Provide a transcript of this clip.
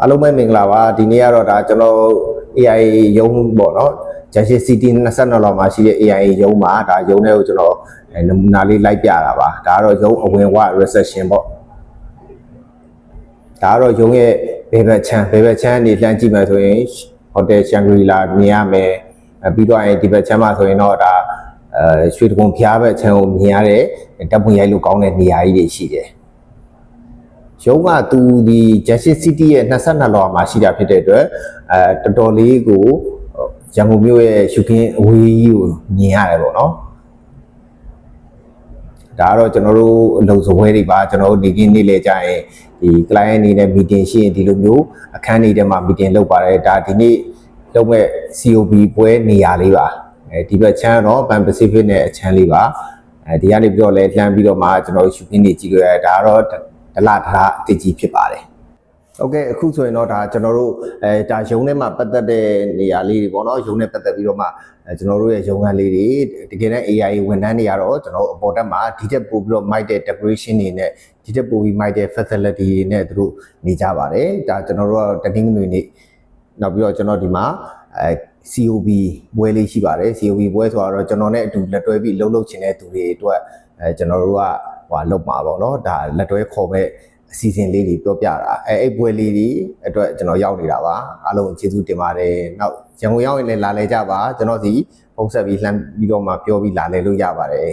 အားလုံးပဲမင်္ဂလာပါဒီနေ့ကတော့ဒါကျွန်တော် AI ရုံးပေါ့နော် Junction City 22လောက်မှာရှိတဲ့ AI ရုံးမှာဒါရုံးတွေကိုကျွန်တော်အဲနမူနာလေးလိုက်ပြတာပါဒါကတော့ရုံးအဝင်ဝ reception ပေါ့ဒါကတော့ရုံးရဲ့ဘေဘက်ချမ်းဘေဘက်ချမ်းနေလှမ်းကြည့်မယ်ဆိုရင် Hotel Shangri-La မြင်ရမယ်အဲပြီးတော့ရင်ဒီဘက်ချမ်းမှာဆိုရင်တော့ဒါအဲရွှေတကုံဖျားဘက်ချမ်းကိုမြင်ရတဲ့တပ်ပွင့်ရိုက်လို့ကောင်းတဲ့နေရာကြီးတွေရှိတယ် ရုံးကသူဒီ Justice City ရဲ့22လောမှာရှိတာဖြစ်တဲ့အတွက်အဲတော်တော်လေးကိုရန်ကုန်မြို့ရဲ့ရှုခင်းအဝေးကြီးကိုမြင်ရတယ်ပေါ့နော်ဒါကတော့ကျွန်တော်တို့အလုပ်စပွဲတွေပါကျွန်တော်တို့ဒီကနေ့လေကြာရင်ဒီ client အနေနဲ့ meeting ရှိရင်ဒီလိုမျိုးအခန်းတွေထဲမှာ meeting လုပ်ပါတယ်ဒါဒီနေ့လုပ်မဲ့ COB ပွဲနေရာလေးပါအဲဒီဘက်ချမ်းတော့ Pan Pacific နဲ့အချမ်းလေးပါအဲဒီကနေပြီးတော့လဲလှမ်းပြီးတော့မှကျွန်တော်တို့ရှုခင်းတွေကြည့်လို့ရဒါကတော့ ဒလထအတကြီးဖြစ်ပါတယ်။ဟုတ်ကဲ့အခုဆိုရင်တော့ဒါကျွန်တော်တို့အဲဒါရုံးထဲမှာပတ်သက်တဲ့နေရာလေးတွေပေါ့နော်ရုံးနဲ့ပတ်သက်ပြီးတော့မှအဲကျွန်တော်တို့ရဲ့ရုံးခန်းလေးတွေတကယ်တမ်း AI ဝန်ထမ်းတွေကတော့ကျွန်တော်တို့အပေါ်တက်မှာဒီတက်ပို့ပြီးတော့ mic တဲ့ decoration တွေနဲ့ဒီတက်ပို့ပြီး mic တဲ့ facility တွေနဲ့သူတို့နေကြပါတယ်။ဒါကျွန်တော်တို့ကတော့တနင်္ဂနွေနေ့နောက်ပြီးတော့ကျွန်တော်ဒီမှာအဲ COB ဘွဲလေးရှိပါတယ် COB ဘွဲဆိုတော့ကျွန်တော်နဲ့အတူလက်တွဲပြီးလှုပ်လှုပ်ချင်တဲ့သူတွေအတွက်အဲကျွန်တော်တို့က ဟိုလောက်ပါပေါ့နော်ဒါလက်တွဲခေါ်မဲ့အစီအစဉ်လေးတွေပြောပြတာအဲအဲ့ဘွဲလေးတွေအတွက်ကျွန်တော်ရောက်နေတာပါအားလုံးကျေးဇူးတင်ပါတယ်နောက်ရန်ကုန်ရောက်ရင်လည်းလာလဲကြပါကျွန်တော်စီဖုန်းဆက်ပြီးလှမ်းပြီးတော့မှပြောပြီးလာလဲလို့ရပါတယ်